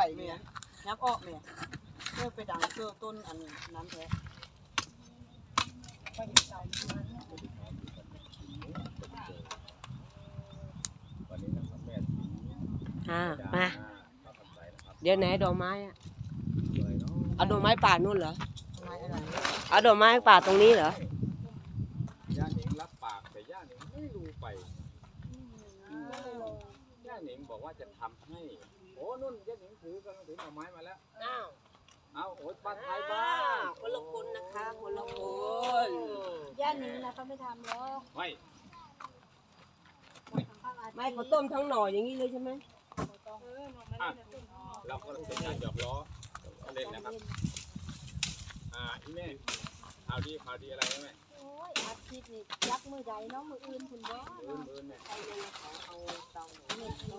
ไฟเนี่ยยับออกเนี่ยเพื่อไปดังเพื่อต้นอันนั้นแท้ไปเสาอยู่นั้นวันนี้นะครับแม่อ่าจ้ามามาทำใจนะครับเดี๋ยวไหนดอกไม้อะสวยเนาะเอาดอกไม้ป่านู่นเหรอทำไมอะไรเอาดอกไม้ป่าตรงนี้เหรอย่าหนิงรับปากแต่ย่าหนิงไม่รู้ไปย่าหนิงบอกว่าจะทำให้ โอ้นุ่นย่าหนิงถือกำลังถือหน่อไม้มาแล้ว อ้าวเอาโอ๊ยบ้านไทยบ้านคนละคนนะคะคนละคนย่านนี้นะเขาไม่ทำหรอกไม่ไม่เขาต้มทั้งหน่ออย่างนี้เลยใช่ไหมเออหนูไม่อะได้ต้นหอมเราก็เป็นการหยอกล้อเล่นนะครับ อ่าอีแม่ข่าวดีข่าวดีอะไรนะแม่โอ้ยอาทิตย์นี่ยักมือใดเนาะมืออื่นคุณบ่มือมือแม่เอาเลยเขาเอาเตา เน็ตนี่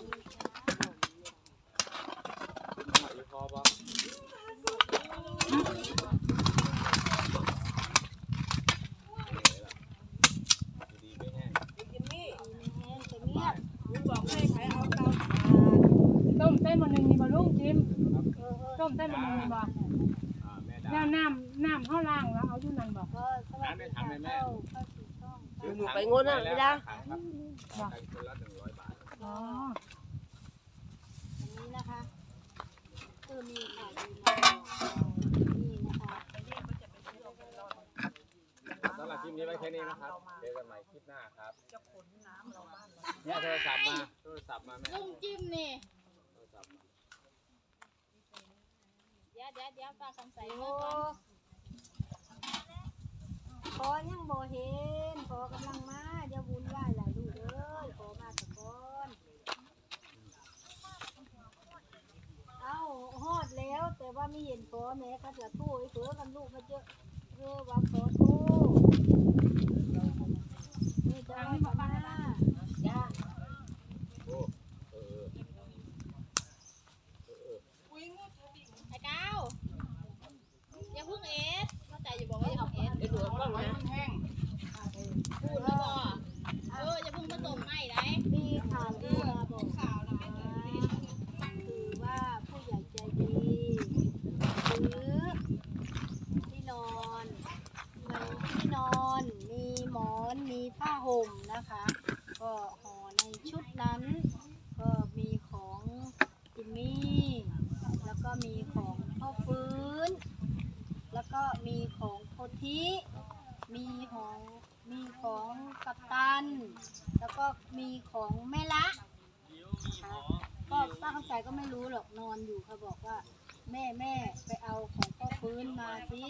ข่าวดีพอปะดีไม่แห้ง จิมมี่ แห้งจะเงียบ ลุงบอกให้ใครเอาเตาถ่าน ต้มเส้นมันหนึ่งมีบะลุงจิม ครับ เออต้ มเส้นมันหนึ่งมีบ่อ่าแม่ดา แล้วน้ำน้ำเฮาล้างแล้วเอาอยู่นั่นบ่น้ำไม่ทำเลยแม่หนูไปงดน่ะไม่ได้ถังครับถังคนละหนึ่งร้อยบาทอ๋ออันนี้นะคะคือมีข่าวดีมาบอกนี่นะคะสำหรับคลิปนี้ไว้แค่นี้นะครับเจอกันใหม่คลิปหน้าครับเนี่ยโทรศัพท์มาโทรศัพท์มาแม่ลุงจิ้มนี่ โทรศัพท์มา เดี๋ ยวเดี๋ยวเดี๋ยวป้าคำใสโอ้มาก่อนพอยังบ่เห็นพอกำลังมาเดี๋ยวบุญไหว้หลายลูกเอ้ยพอมาสะก่อนเอ้าฮอดแล้ว แต่ว่าไม่เห็นพอแม่ก็จะทู่ไอ้เผือกันลูกมาเจอเออว่าขอทู่นี่จะเอามา จ้า โอ้เออเออเออ ไอ้ก้าวอย่าเพิ่งเอสเข้าใจอยู่บอกว่าอย่าเพิ่งเอส เดี๋ยวหนูเอากล้องนะ พูดแล้วบอกเอออย่าเพิ่งผสมใหม่ได้มีข่าวดีมาบอกข่าวนะคือว่าผู้ใหญ่ใจดีซื้อที่นอนมีที่นอน มีหมอน มีผ้าห่มนะคะ ก็ห่อในชุดนั้น ก็มีของจิมมี่ แล้วก็มีของพ่อฟื้น แล้วก็มี ของโพธิ มีของมีของกัปตัน แล้วก็มีของแม่ละค่ะก็ป้าคำใสก็ไม่รู้หรอกนอนอยู่เขาบอกว่า แม่แม่ไปเอาของพ่อฟื้นมาสิ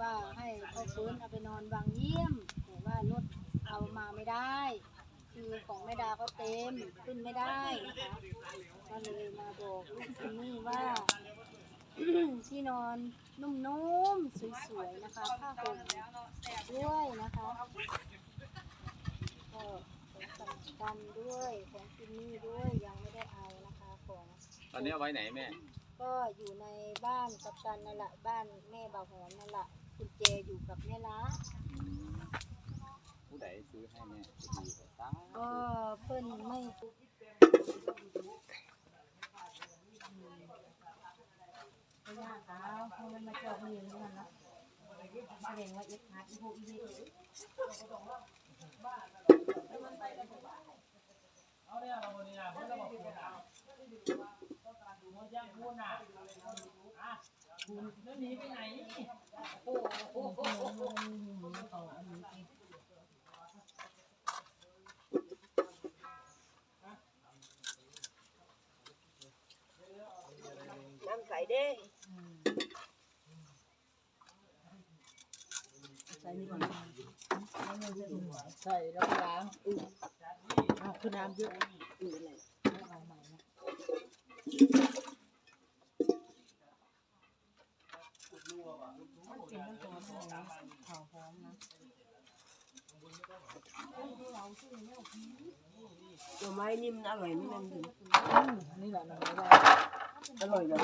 ว่าให้พ่อฟื้นเอาไปนอนวางเยี่ยมแต่ว่ารถเอามาไม่ได้ คือของแม่ดาก็เต็มขึ้นไม่ได้นะคะก็เลยมาบอกลูกซินนี่ว่า ที่นอนนุ่มๆ สวยๆ นะคะ ผ้าห่มด้วยนะคะก็ของกัปตันด้วยของจินนี่ด้วยยังไม่ได้เอานะคะของตอนนี้เอาไว้ไหนแม่ ก็อยู่ในบ้านกัปตันนั่นแหละบ้านแม่บ่าวหอมนั่นแหละคุณเจอยู่กับแม่ละผู้ใดซื้อให้แม่จะดีกว่าซ้าก็เพิ่นไม่ไม่ยาก เอาเพราะมันมาจาะมือนี่มันละแสดงว่าเอ็ดฮาร์ดอีโหอีเดเน้ำใสเด้ ใส่นี่ก่อน ใส่แล้วก็ล้างอืออ้าวคือน้ำเยอะอืออะไรเอาใหม่นะจิ้มต้องซอยหน่อไม้นี่มันอร่อยนี่มันถึงอืมนี่แหละมันไม่ได้อร่อยเลย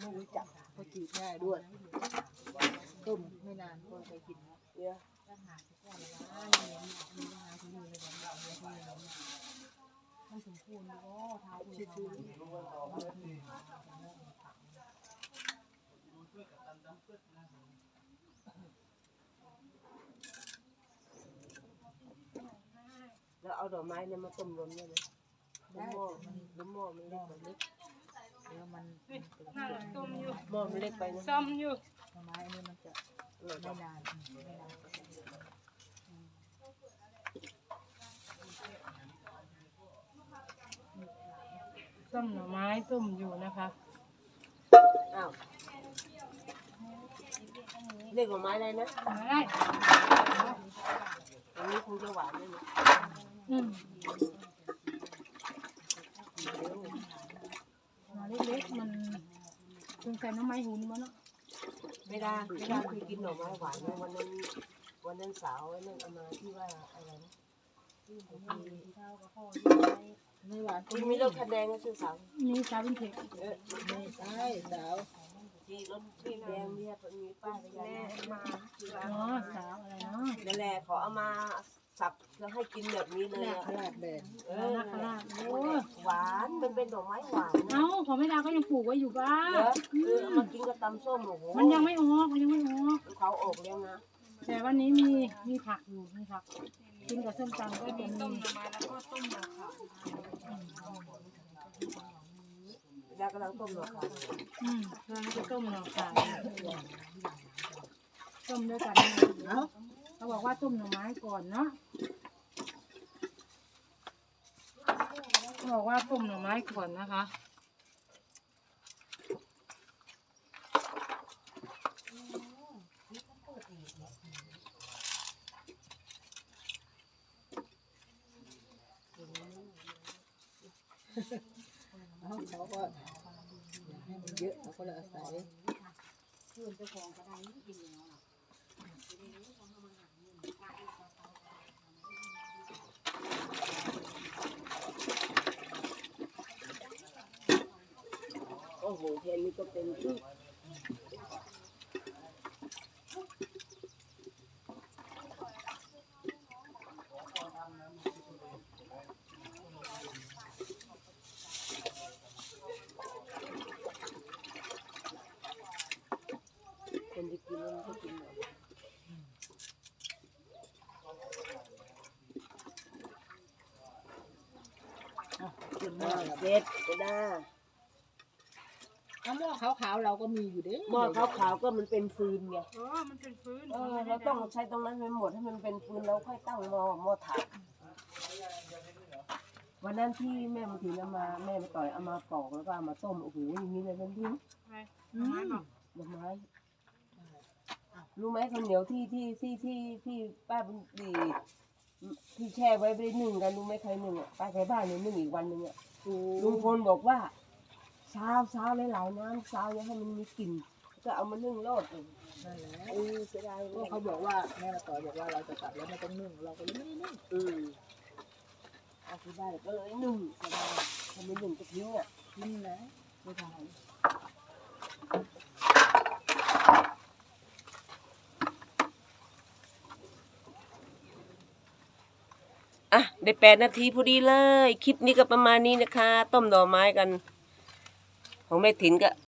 ไม่รู้จักก็จีบง่ายด้วยต้มไม่นานก็ไปกินเนี่ยมันสมคว รอยู่บ่เท้าคุณชื่อแล้วเอาดอกไม้เนี่ยมาต้มรวมเนี่ยนะได้หม้อหรือหม้อมันหม้เล็อกมันเล็กเดี๋ยวมันต้มอยู่หม้อมันเล็กไปนะซ้อมอยู่หน่อไม้อันนี้มันจะอร่อยไม่จังนานไม่นาน ต้มหน่อไม้ต้มอยู่นะคะอ้าวเรียกดอกไม้อะไรนะมาได้อันนี้คงจะหวานเลยนะอืมมาเล็กๆมันสงสัยน้ำไม้หุ่นมาเนาะไม่ได้ไม่ได้เคยกินหน่อไม้หวานไหมวันนั้นวันนั้นสาวไอ้นั่นเอามาที่ว่าอะไรนะไม่หวานก็ที่มีมีรถคันแดงก็ชื่อสาวนี่ซาบินเทคเออไม่ใช่สาวที่รถที่แดงเนี่ยมีป้ายพยานมาอ๋อสาวอะไรเนาะนั่นแหละขอเอามาสับแล้วให้กินแบบนี้เลยลาอะบลาบแดงเอนาอนาคาราชโอ้ยหวานมันเป็นดอกไม้หวานนะเอ้าของแม่ดาก็ยังปลูกไว้อยู่บ้าเหรอเออเอามากินกับตำส้มโอ้โหมันยังไม่ออกมันยังไม่ออกเขาออกแล้วนะแต่วันนี้มีมีผักอยู่มีผัก กินกับส้มตำก็จะมียากำลังต้มหรอค่ะอืมเราจะต้มหน่อขายต้มด้วยกันเอ้าเขาบอกว่าต้มหน่อไม้ก่อนเนาะเขาบอกว่าต้มหน่อไม้ก่อนนะคะ เขาเขาก็อยากให้มันเยอะเขาก็เลยอาศัยคืนเจ้าของก็ได้ไม่ดีเนาะโอ้โหเทนนี่ก็เป็นที่ กินมันก็กินหมดขึ้นหม้อแล้วเด็ดก็ได้เอาหม้อขาวๆเราก็มีอยู่เด้หม้อขาวๆก็มันเป็นฟืนไงเออมันเป็นฟื้นเออเราต้องใช้ตรงนั้นให้หมดให้มันเป็นฟืนแล้วค่อยตั้งหม้อหม้อถ่านวันนั้นที่แม่มาถึงเอามาแม่มาต่อยเอามาปอกแล้วก็เอามาต้มโอ้โหอย่างนี้เลยมันดิ้นหน่อไม้บอกดอกไม้ รู้ไหมข้าวเหนียวที่ที่ที่ที่ที่ป้าบุญดีที่แช่ไว้ไปหนึ่งกันรู้ไหมใครหนึ่งอะป้าใช้บ้านเนี่ยหนึ่งอีกวันหนึ่งอะลุงพลบอกว่าเช้าเช้าหลายๆน้ำเช้าอย่าให้มันมีกลิ่นก็เอามานึ่งโลดเองนั่นแหละเออเสียดายก็เลยเขาบอกว่าแม่มาต่อยบอกว่าเราจะกลับแล้วไม่ต้องนึ่งเราก็เลยไม่ได้นึ่งอืมเอาที่บ้านก็เลยหนึ่งเสียดายทำไมหนึ่งจะทิ้งอะนี่แหละไม่ทอ่ ได้แปดนาทีพอดีเลย คลิปนี้ก็ประมาณนี้นะคะ ต้มดอกไม้กัน ของแม่ถิ่นก็